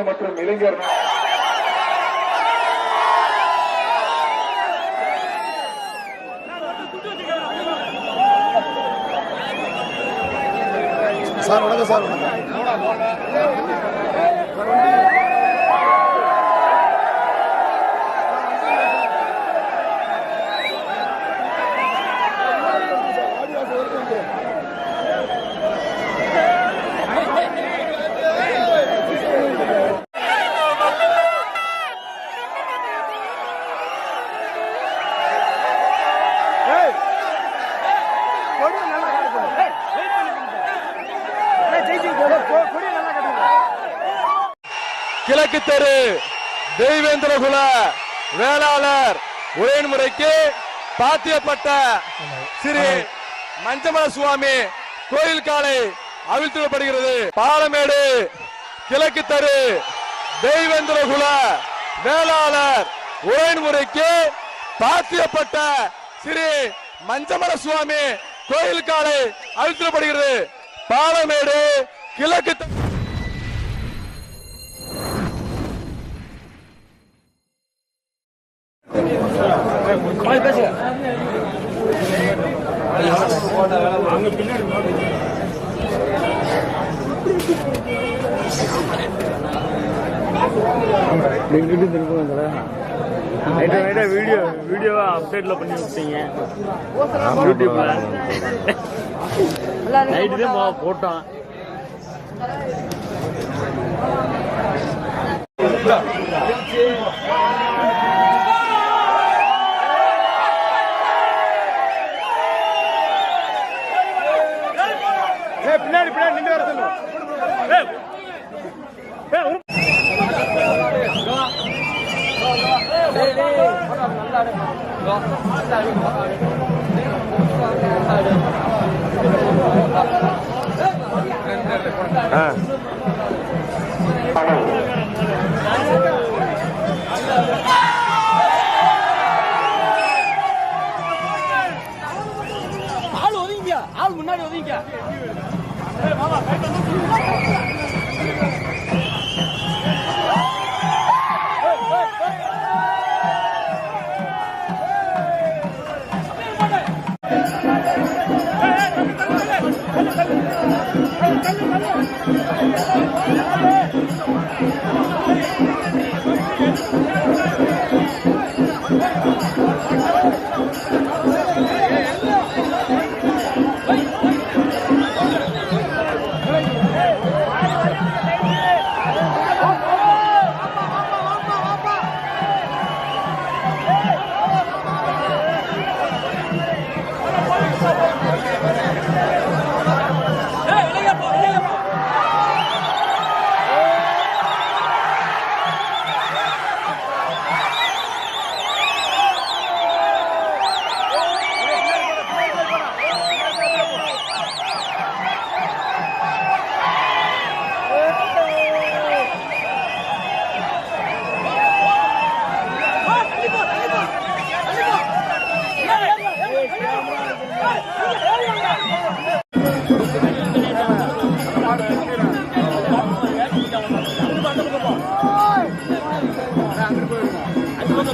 விளையாட்டுத்துறை மற்றும் இளைஞர். நல- சார் வணக்கம். சார் வணக்கம். கிழக்கு தெரு. தெய்வேந்திரகுல வேளாளர் உரைமுறைக்கு பாத்தியப்பட்ட ஸ்ரீ மஞ்சமல சுவாமி கோயில் காலை அவிழ்த்துவிடப்படுகிறது. பாலமேடு கிழக்கு தெரு தெய்வேந்திரகுல வேளாளர் உரைமுறைக்கு பாத்தியப்பட்ட ஸ்ரீ மஞ்சமல சுவாமி கோயில் காலை அவிழ்த்துவிடப்படுகிறது. பாலமேடு கிழக்கு தெரு நைட்டு நைட்டா வீடியோ வீடியோவா அப்டேட்ல பண்ணி விட்டீங்க. யூடியூப்ல நைட்டு தான் போட்டோம். பின்னாடி பின்னாடி நின்று வர ஆள் ஒதுங்கியா ஆள் முன்னாடி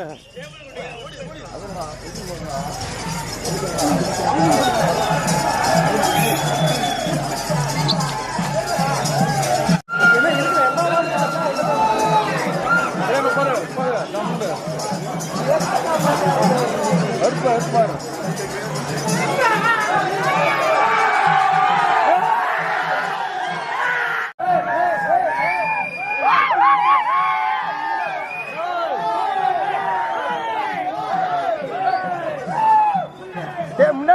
ஒதுங்க நிக்கிறேன்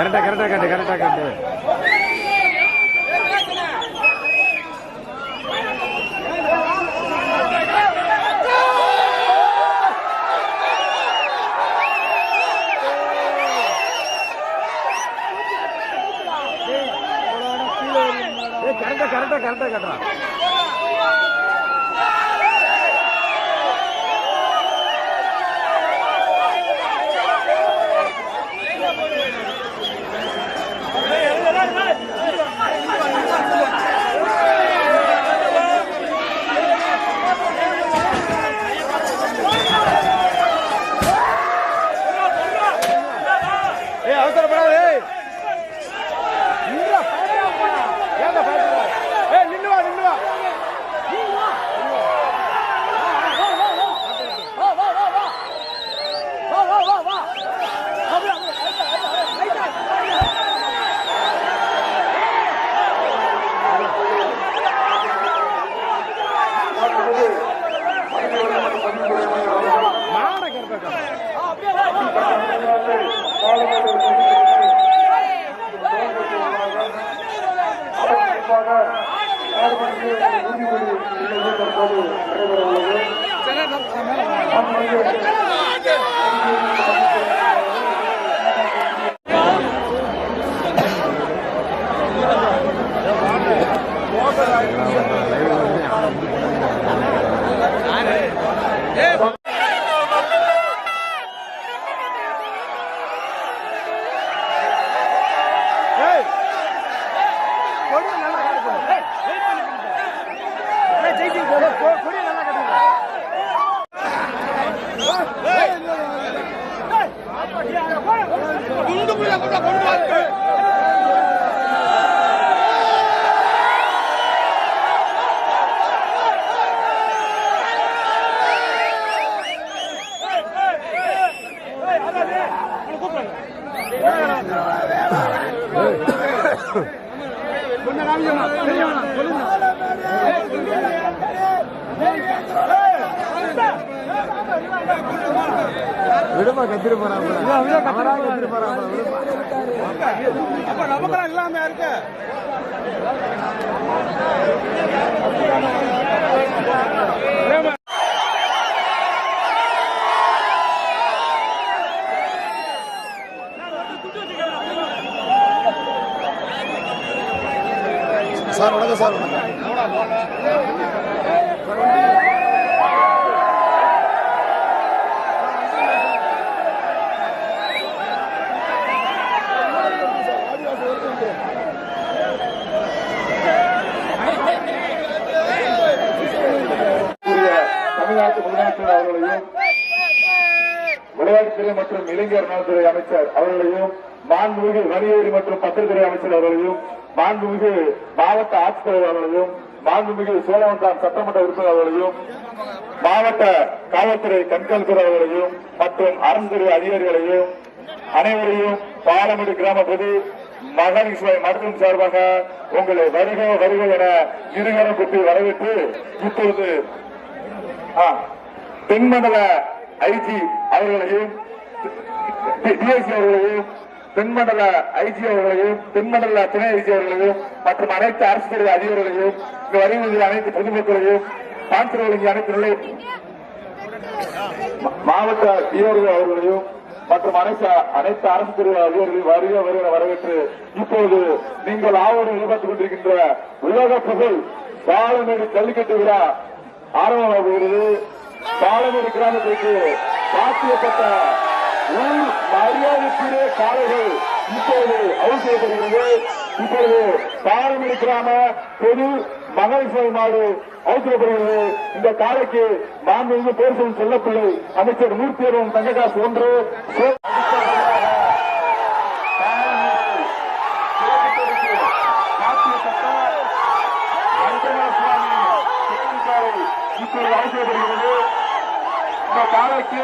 கரெக்டா கரெக்டா கட்டு கரெக்டா கட்டு. கரெக்டா கரெக்டா கரெக்டா கட்டுறான் ஏய் விடுமா கத்திரி போறாங்க கத்திரி போறாங்க அப்ப நமக்கு இல்லாம இருக்கு சார் வணக்கம் சார் வணக்கம். தமிழ்நாட்டு முதலமைச்சர் அவர்களையும் விளையாட்டுத்துறை மற்றும் இளைஞர் நலத்துறை அமைச்சர் அவர்களையும் மாண்புமிகு வணிகவரி மற்றும் பத்திரத்துறை அமைச்சர் அவர்களையும் மாண்புமிகு மாவட்ட ஆட்சித்தலைவர் அவர்களையும் மாண்புமிகு சோழவந்தான் சட்டமன்ற உறுப்பினர் அவர்களையும் மாவட்ட காவல்துறை கண்காணிப்பு அவர்களையும் மற்றும் அரசுத்துறை அதிகாரிகளையும் அனைவரையும் பாலமேடு கிராம பொது மகாலட்சுமி மருத்துவம் சார்பாக உங்களை வருக வருக என இருகரம் கொண்டு வரவேற்று இப்பொழுது ஆ, தென்மண்டல ஐஜி அவர்களையும் டிஎஸ்சி அவர்களையும் தென்மண்டல ஐஜி அவர்களையும் தென்மண்டல துணை ஐஜி அவர்களையும் மற்றும் அனைத்து அரசு துறை அதிகாரிகளையும் இங்கு வருகின்ற அனைத்து பொதுமக்களையும் கான்சர் அனைத்து நிலை மாவட்ட டிஆர்ஓ அவர்களையும் மற்றும் அனைத்து அனைத்து அரசு துறை அதிகாரிகளையும் வருக வருகிற வரவேற்று இப்போது நீங்கள் ஆவணம் எதிர்பார்த்துக் கொண்டிருக்கின்ற உலக புகழ் பாலமேடு ஜல்லிக்கட்டு விழா ஆரம்பமாகிறது பாலமேடு கிராமத்திற்கு சாத்தியப்பட்ட ஊர் மரியாதைக்குரிய காலைகள் இப்போது அவுட் செய்யப்படுகிறது இப்பொழுது பாரம்பரிய கிராம பொது மகளிர் நாடு அவுத்தப்படுகிறது இந்த காலைக்கு மாண்புமிகு பேர் சொல்லும் செல்லப்பிள்ளை அமைச்சர் மூர்த்தியரும் தங்ககாசு ஒன்று. சோ- பாலமேடு அவசியப்படுகிறது இந்த காலைக்கு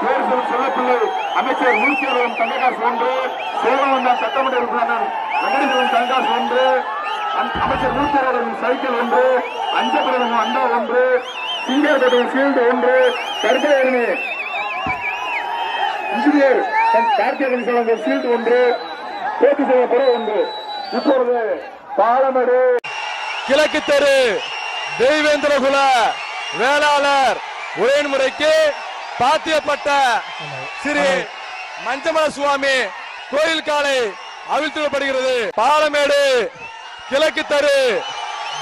பேர் சொல்லும் செல்லப்பிள்ளை அமைச்சர் மூர்த்தியரும் தங்ககாசு ஒன்று சேவவந்தான் சட்டமன்ற உறுப்பினர் வெங்கடேஸ்வரன் தங்ககாசு ஒன்று அம்- அமைச்சர் மூர்த்தியரும் சைக்கிள் ஒன்று அஞ்சபுரம் அண்டா ஒன்று சிங்கப்பேட்டை ஃபீல்டு ஒன்று கருப்பேரணி இன்ஜினியர் கார்த்திகன் கலந்த ஃபீல்டு ஒன்று போட்டி செய்யப்பட ஒன்று. இப்பொழுது பாலமடு. கிழக்கு தெரு தெய்வேந்திரகுல வேளாளர் உரைமுறைக்கு பாத்தியப்பட்ட ஸ்ரீ மஞ்சமல சுவாமி கோயில் காலை அவிழ்த்துவிடப்படுகிறது பாலமேடு கிழக்கு தெரு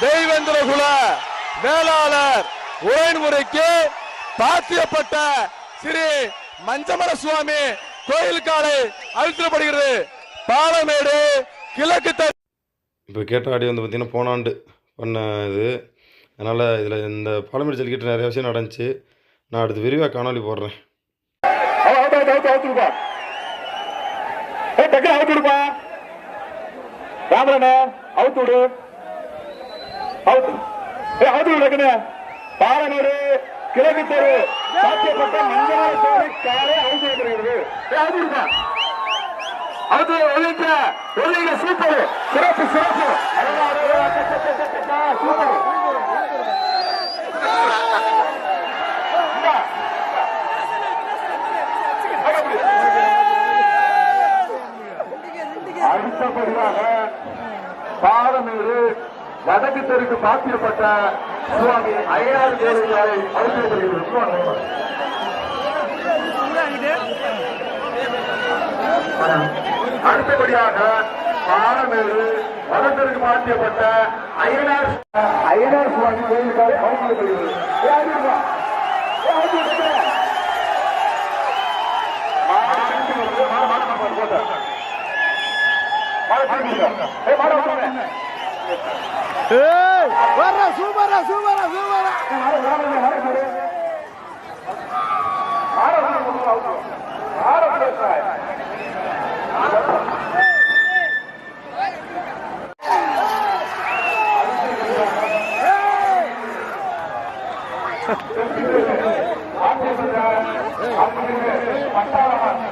தெய்வேந்திரகுல வேளாளர் உரைமுறைக்கு பாத்தியப்பட்ட ஸ்ரீ மஞ்சமல சுவாமி கோயில் காலை அவிழ்த்துவிடப்படுகிறது பாலமேடு கிழக்கு தெரு. இப்போ கேட்ட ஆடியோ வந்து பார்த்திங்கன்னா போன ஆண்டு பண்ண இது. அதனால் இதில் இந்த பாலமேடு ஜல்லிக்கட்டு நிறைய விஷயம் நடந்துச்சு. நான் அடுத்து விரிவாக காணொலி போடுறேன் அவுட் கிழக்கு தெரு சாத்தியப்பட்ட மஞ்சள் காலை விடுப்பா ஒழிக்க ஒழிக்க சூப்பர் சிறப்பு சிறப்பு சூப்பர் அடுத்தபடியாக பாலமேடு வடக்கு தெருக்கு பாத்தியப்பட்ட சுவாமி ஐயாறு கோவிலை அவசியப்படுகிறது அடுத்தபடியாக பாலமேடு வடத்திற்கு மாற்றியப்பட்ட ஐயனார் ஐயனார் சுவாமி கோயிலுக்காக அவசியப்படுகிறது ஏ, வர்றா சூப்பரா சூப்பரா சூப்பரா மாடு,